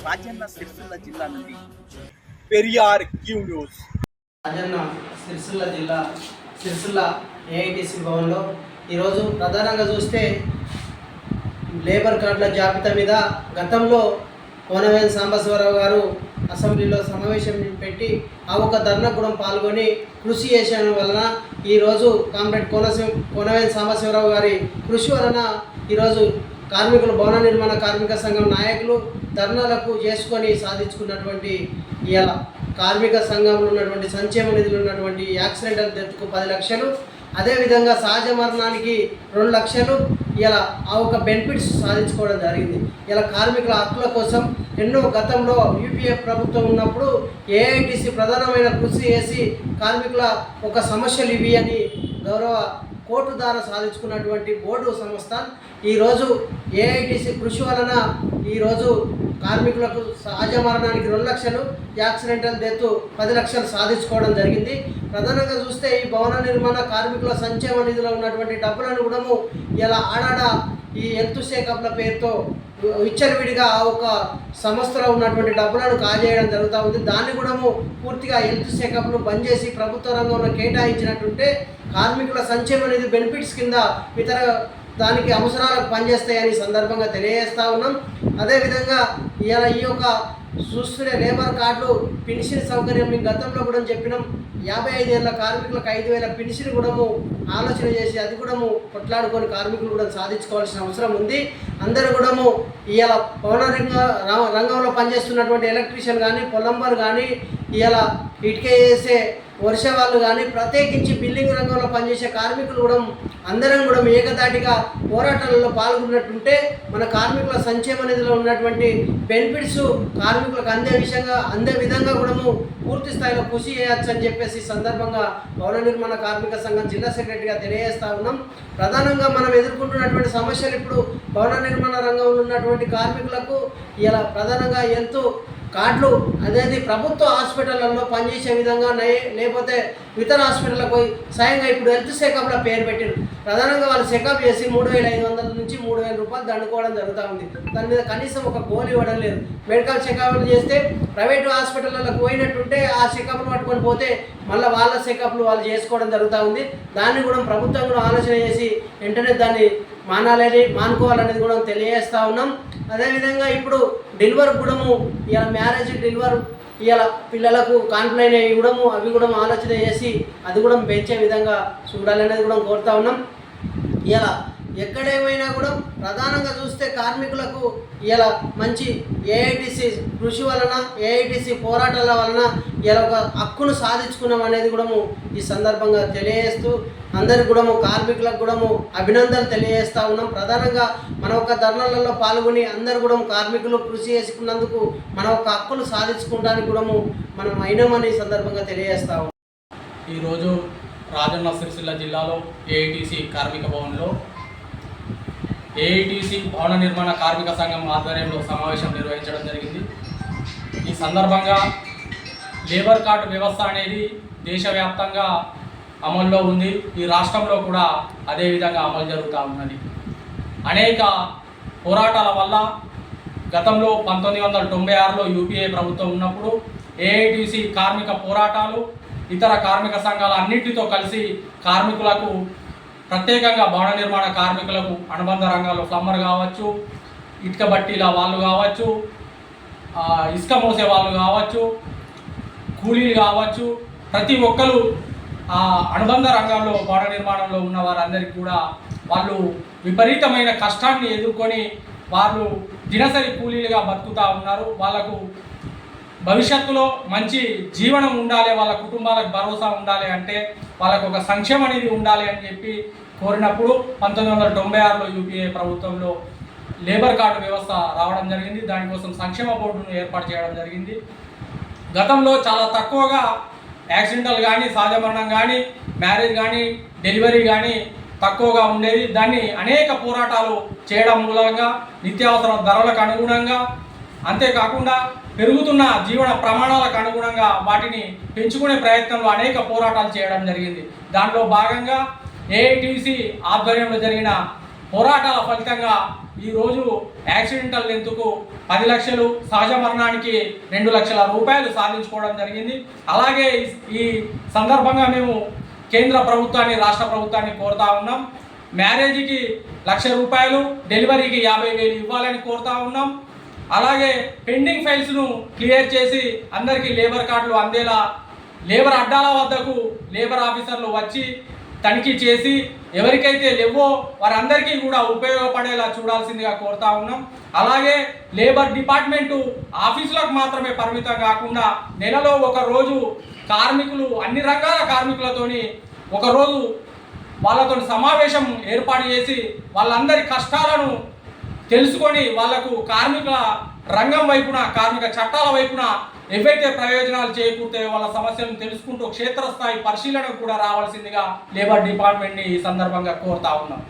రాజన్న సిరిసిల్ల జిల్లా నుండి. Periyar Q news. Rajanna Sircilla జిల్లా సిరిసిల్ల ఏఐటిసి భవన్లో ఈరోజు ప్రధానంగా చూస్తే లేబర్ కార్డుల జాబితా మీద గతంలో కోనవేల సాంబశివరావు గారు అసెంబ్లీలో సమావేశం పెట్టి ఆ ఒక ధర్నా కూడా పాల్గొని కృషి చేసిన వలన ఈరోజు కామ్రేడ్ కోనసి కోనవేల సాంబశివరావు గారి కృషి వలన ఈరోజు కార్మికులు భవన నిర్మాణ కార్మిక సంఘం నాయకులు ధర్నాలకు చేసుకొని సాధించుకున్నటువంటి ఇవాళ కార్మిక సంఘంలో ఉన్నటువంటి సంక్షేమ నిధులు ఉన్నటువంటి యాక్సిడెంటల్ డెత్కు పది లక్షలు అదేవిధంగా సహజ మరణానికి రెండు లక్షలు ఇలా ఆ ఒక బెనిఫిట్స్ సాధించుకోవడం జరిగింది. ఇలా కార్మికుల హక్కుల కోసం ఎన్నో గతంలో యూపీఏ ప్రభుత్వం ఉన్నప్పుడు ఏఐటీసీ ప్రధానమైన కృషి చేసి కార్మికుల ఒక సమస్యలు ఇవి అని గౌరవ కోర్టు ద్వారా సాధించుకున్నటువంటి బోర్డు సంస్థ. ఈరోజు ఏఐటిసి కృషి వలన ఈరోజు కార్మికులకు సహజ మరణానికి రెండు లక్షలు యాక్సిడెంటల్ డెత్ పది లక్షలు సాధించుకోవడం జరిగింది. ప్రధానంగా చూస్తే ఈ భవన నిర్మాణ కార్మికుల సంక్షేమ నిధిలో ఉన్నటువంటి డబ్బులను కూడా ఇలా ఆడాడ ఈ హెల్త్ షేకప్ల పేరుతో విచ్చలవిడిగా ఆ ఒక సంస్థలో ఉన్నటువంటి డబ్బులను కాజేయడం జరుగుతూ ఉంది. దాన్ని కూడా పూర్తిగా హెల్త్ చెకప్ను బంద్ చేసి ప్రభుత్వ రంగంలో కేటాయించినట్టుంటే కార్మికుల సంక్షేమ నిధి బెనిఫిట్స్ కింద ఇతర దానికి అవసరాలకు పనిచేస్తాయని సందర్భంగా తెలియజేస్తా ఉన్నాం. అదేవిధంగా ఇలా ఈ యొక్క చూస్తుండే లేబర్ కార్డులు పెన్షన్ సౌకర్యం మేము గతంలో కూడా చెప్పినాం. యాభై ఐదేళ్ళ కార్మికులకు ఐదు వేల పెన్షన్ కూడా ఆలోచన చేసి అది కూడా కొట్లాడుకొని కార్మికులు కూడా సాధించుకోవాల్సిన అవసరం ఉంది. అందరూ కూడా ఇవాళ పవన రంగ రంగంలో పనిచేస్తున్నటువంటి ఎలక్ట్రీషియన్ కానీ పొలంబర్ కానీ ఇవాళ ఇటుక చేసే వర్ష వాళ్ళు కానీ ప్రత్యేకించి బిల్డింగ్ రంగంలో పనిచేసే కార్మికులు కూడా అందరం కూడా ఏకదాటిగా పోరాటాలలో పాల్గొన్నట్టుంటే మన కార్మికుల సంక్షేమ నిధిలో ఉన్నటువంటి బెనిఫిట్స్ కార్మికులకు అందే విషయంగా అందే విధంగా కూడా పూర్తి స్థాయిలో కృషి చేయొచ్చు అని చెప్పేసి సందర్భంగా భవన నిర్మాణ కార్మిక సంఘం జిల్లా సెక్రటరీగా తెలియజేస్తా ఉన్నాం. ప్రధానంగా మనం ఎదుర్కొంటున్నటువంటి సమస్యలు ఇప్పుడు భవన నిర్మాణ రంగంలో ఉన్నటువంటి కార్మికులకు ఇలా ప్రధానంగా ఎంతో కార్డులు అనేది ప్రభుత్వ హాస్పిటళ్ళలో పనిచేసే విధంగా లేకపోతే ఇతర హాస్పిటల్లో పోయి స్వయంగా ఇప్పుడు హెల్త్ చెకప్లో పేరు పెట్టారు. ప్రధానంగా వాళ్ళు చెకప్ చేసి మూడు వేల ఐదు వందల నుంచి మూడు వేల రూపాయలు దండుకోవడం జరుగుతూ ఉంది. దాని మీద కనీసం ఒక గోలు ఇవ్వడం లేదు. మెడికల్ చెకప్లు చేస్తే ప్రైవేట్ హాస్పిటళ్ళకు పోయినట్టుంటే ఆ చెకప్లు పట్టుకొని పోతే మళ్ళీ వాళ్ళ చెకప్లు వాళ్ళు చేసుకోవడం జరుగుతూ ఉంది. దాన్ని కూడా ప్రభుత్వం కూడా ఆలోచన చేసి వెంటనే దాన్ని మానాలని మానుకోవాలనేది కూడా తెలియజేస్తా ఉన్నాం. అదేవిధంగా ఇప్పుడు డెలివర్ కూడాము ఇలా మ్యారేజ్ డెలివర్ ఇలా పిల్లలకు కాన్ప్లైన్ అయ్యి కూడా అవి కూడా ఆలోచన చేసి అది కూడా పెంచే విధంగా చూడాలనేది కూడా కోరుతా ఉన్నాం. ఇలా ఎక్కడేమైనా కూడా ప్రధానంగా చూస్తే కార్మికులకు ఇలా మంచి ఏఐటిసి కృషి వలన ఏఐటిసి పోరాటాల వలన ఇలా ఒక హక్కును సాధించుకున్నాం అనేది కూడా ఈ సందర్భంగా తెలియజేస్తూ అందరికి కూడా కార్మికులకు కూడా అభినందనలు తెలియజేస్తూ ఉన్నాం. ప్రధానంగా మన ఒక ధర్నాలలో పాల్గొని అందరు కూడా కార్మికులు కృషి చేసుకున్నందుకు మన ఒక హక్కును సాధించుకోవడానికి కూడా మనం అయినామని సందర్భంగా తెలియజేస్తా ఉన్నాం. ఈరోజు రాజన్న సిరిసిల్ల జిల్లాలో ఏఐటీసీ కార్మిక భవన్లో ఏఐటీసీ భవన నిర్మాణ కార్మిక సంఘం ఆధ్వర్యంలో సమావేశం నిర్వహించడం జరిగింది. ఈ సందర్భంగా లేబర్ కార్డు వ్యవస్థ అనేది దేశవ్యాప్తంగా అమల్లో ఉంది. ఈ రాష్ట్రంలో కూడా అదేవిధంగా అమలు జరుగుతూ ఉన్నది. అనేక పోరాటాల వల్ల గతంలో పంతొమ్మిది వందల తొంభై ఆరులో యూపీఏ ప్రభుత్వం ఉన్నప్పుడు ఏఐటీసీ కార్మిక పోరాటాలు ఇతర కార్మిక సంఘాల అన్నింటితో కలిసి కార్మికులకు ప్రత్యేకంగా భవన నిర్మాణ కార్మికులకు అనుబంధ రంగాల్లో ప్లంబర్ కావచ్చు ఇటుక బట్టీల వాళ్ళు కావచ్చు ఇసుక మోసే వాళ్ళు కావచ్చు కూలీలు కావచ్చు ప్రతి ఒక్కరు ఆ అనుబంధ రంగంలో భవన నిర్మాణంలో ఉన్న వారందరికీ కూడా వాళ్ళు విపరీతమైన కష్టాన్ని ఎదుర్కొని వాళ్ళు దినసరి కూలీలుగా బతుకుతూ ఉన్నారు. వాళ్ళకు భవిష్యత్తులో మంచి జీవనం ఉండాలి వాళ్ళ కుటుంబాలకు భరోసా ఉండాలి అంటే వాళ్ళకు ఒక సంక్షేమం అనేది ఉండాలి అని చెప్పి కోరినప్పుడు పంతొమ్మిది వందల తొంభై ఆరులో యూపీఏ ప్రభుత్వంలో లేబర్ కార్డు వ్యవస్థ రావడం జరిగింది. దానికోసం సంక్షేమ బోర్డును ఏర్పాటు చేయడం జరిగింది. గతంలో చాలా తక్కువగా యాక్సిడెంటల్ కానీ సహజ మరణం కానీ మ్యారేజ్ కానీ డెలివరీ కానీ తక్కువగా ఉండేది. దాన్ని అనేక పోరాటాలు చేయడం మూలంగా నిత్యావసర ధరలకు అనుగుణంగా అంతేకాకుండా పెరుగుతున్న జీవన ప్రమాణాలకు అనుగుణంగా వాటిని పెంచుకునే ప్రయత్నంలో అనేక పోరాటాలు చేయడం జరిగింది. దాంట్లో భాగంగా ఏఐటీసీ ఆధ్వర్యంలో జరిగిన పోరాటాల ఫలితంగా ఈరోజు యాక్సిడెంటల్ డెత్కు పది లక్షలు సహజ మరణానికి రెండు లక్షల రూపాయలు సాధించుకోవడం జరిగింది. అలాగే ఈ- ఈ సందర్భంగా మేము కేంద్ర ప్రభుత్వాన్ని రాష్ట్ర ప్రభుత్వాన్ని కోరుతా ఉన్నాం. మ్యారేజ్కి లక్ష రూపాయలు డెలివరీకి యాభై వేలు ఇవ్వాలని కోరుతా ఉన్నాం. అలాగే పెండింగ్ ఫైల్స్ను క్లియర్ చేసి అందరికీ లేబర్ కార్డులు అందేలా లేబర్ అడ్డాల వద్దకు లేబర్ ఆఫీసర్లు వచ్చి తనిఖీ చేసి ఎవరికైతే లేవో వారందరికీ కూడా ఉపయోగపడేలా చూడాల్సిందిగా కోరుతా ఉన్నాం. అలాగే లేబర్ డిపార్ట్మెంటు ఆఫీసులకు మాత్రమే పరిమితం కాకుండా నెలలో ఒక రోజు కార్మికులు అన్ని రకాల కార్మికులతోని ఒకరోజు వాళ్ళతో సమావేశం ఏర్పాటు చేసి వాళ్ళందరి కష్టాలను తెలుసుకొని వాళ్ళకు కార్మికుల రంగం వైపున కార్మిక చట్టాల వైపున ఏవైతే ప్రయోజనాలు చేకూరుతాయో వాళ్ళ సమస్యలను తెలుసుకుంటూ క్షేత్రస్థాయి పరిశీలనకు కూడా రావాల్సిందిగా లేబర్ డిపార్ట్మెంట్ని ఈ సందర్భంగా కోరుతా ఉన్నాం.